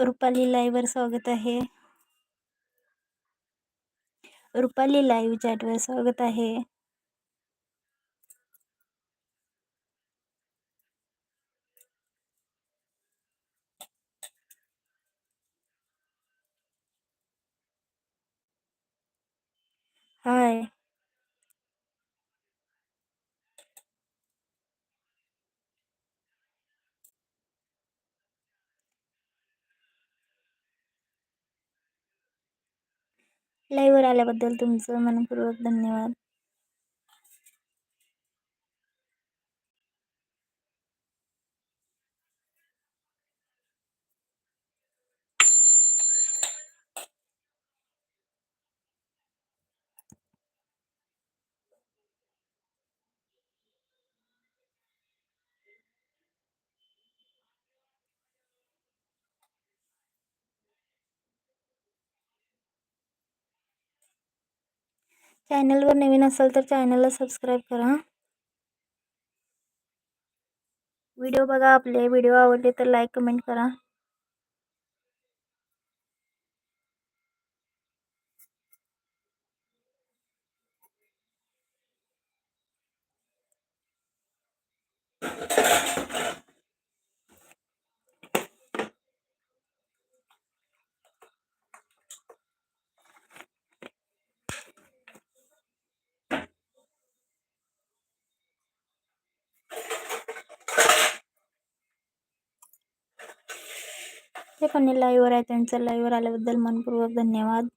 Rupali live वर स्वागत आहे. रुपाली लाईव्ह चॅट वर स्वागत आहे. हाय लाईव्हवर आल्याबद्दल तुमचं मनपूर्वक धन्यवाद. चॅनलवर नवीन असाल तर चॅनलला सबस्क्राईब करा. व्हिडिओ बघा आपले व्हिडिओ आवडले तर लाईक कमेंट करा. जे कोणी लाईव्हवर आहे. त्यांचं लाईव्हवर आल्याबद्दल मनपूर्वक धन्यवाद.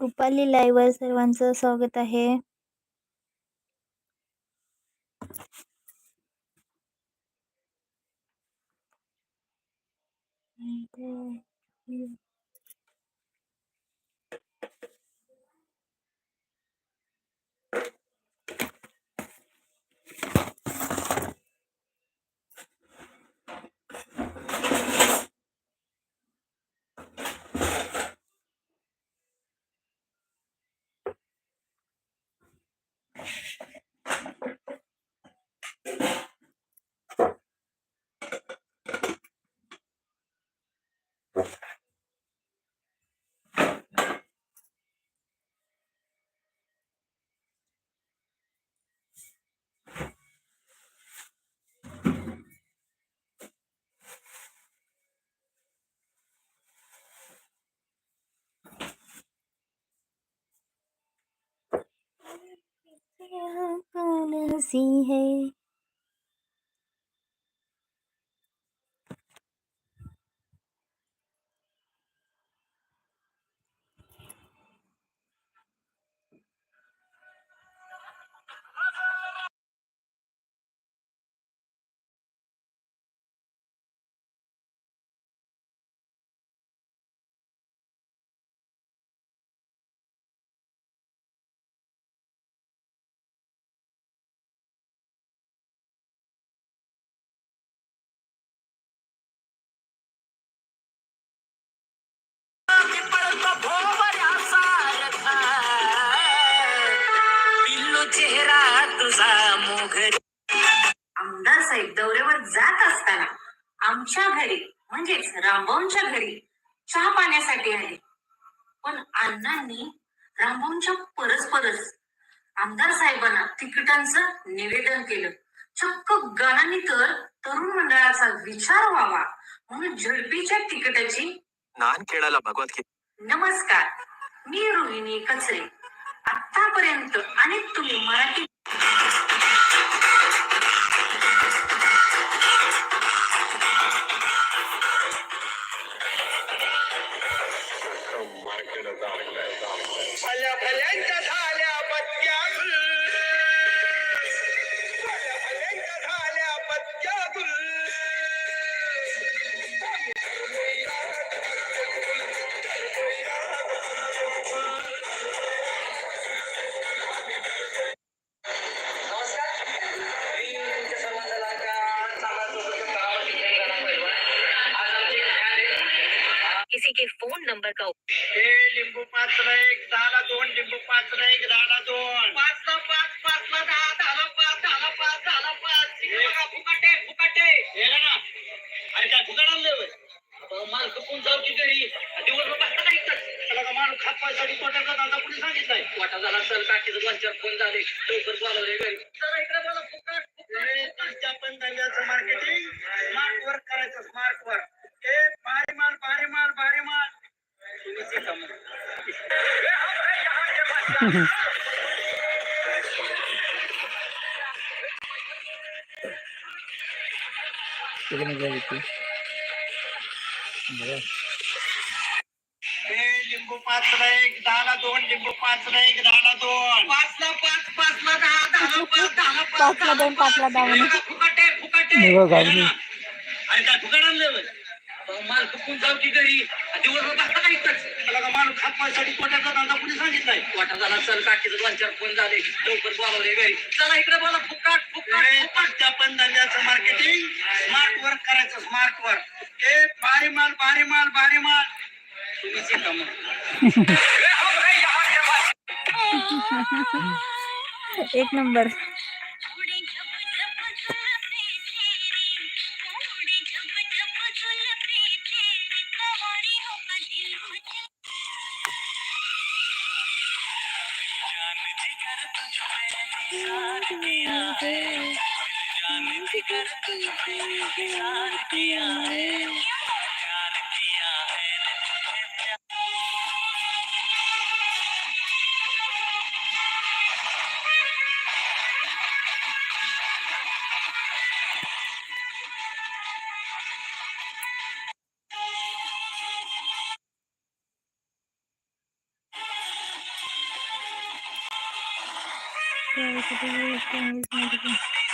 रुपाली लाईव्ह सर्वांचं स्वागत आहे. Oh and go. 不能洗黑 साहेब दौऱ्यावर जात असताना आमच्या घरी म्हणजेच रामभाऊंच्या घरी चहा पाण्यासाठी आले. पण अण्णांनी रामभाऊंच्या परस्परच आमदार साहेबांना तिकिटांचं निवेदन केलं. चक्क गणाने तर तरुण मंडळाचा विचार व्हावा म्हणून झडपीच्या तिकिटाची नानखेडाला भगवत गीता नमस्कार मी रोहिणी कचरे. आतापर्यंत अनेक तुम्ही मराठी नंबर का हे? लिंबू पाचला एक दहाला दोन लिंबू पाचला एक दहाला दोन. पाचला पाच पाचला दहा दहाला पाच दहाला पाच दहाला पाच. इकडे बघा, फुकाटे फुकाटे. हे ना अरे काय फुकाट आणलं होय? अहो, माल खपून जाऊ की घरी. दिवसभर बसता का इथंच? त्याला का माणूस खापायसाठी तोट्याचा धंदा कुणी सांगितलाय? वाटा झाला चल काकीचं दोन चार फोन झाले. लवकर बोलावले घरी. तुम्ही शिका मग. पाचला एक दहाला दोन लिंबू पाचला एक दहाला दोन पाचला पाच पाचला दहा दहा पाच दहाला पाच पाचला दोन, पाचला दहा म्हणून. फुकाटे फुकाटे गावली. अरे काय फुकाट आणलं माल खपून जाऊ की घरी दिवसभर बसता का इथंच? माणूस खापायसाठी तोट्याचा धंदा कुणी सांगितलाय वाटा झाला चल काकीचं दोन चार फोन झाले. लवकर बोलावले घरी. चला इकडे बोला फुकाट फुकाट तुमच्या पण धंद्याचं मार्केटिंग स्मार्ट वर्क करायचं स्मार्ट वर्क हे भारी माल भारी माल भारी माल. मग. एक नंबर. Jan Thank you.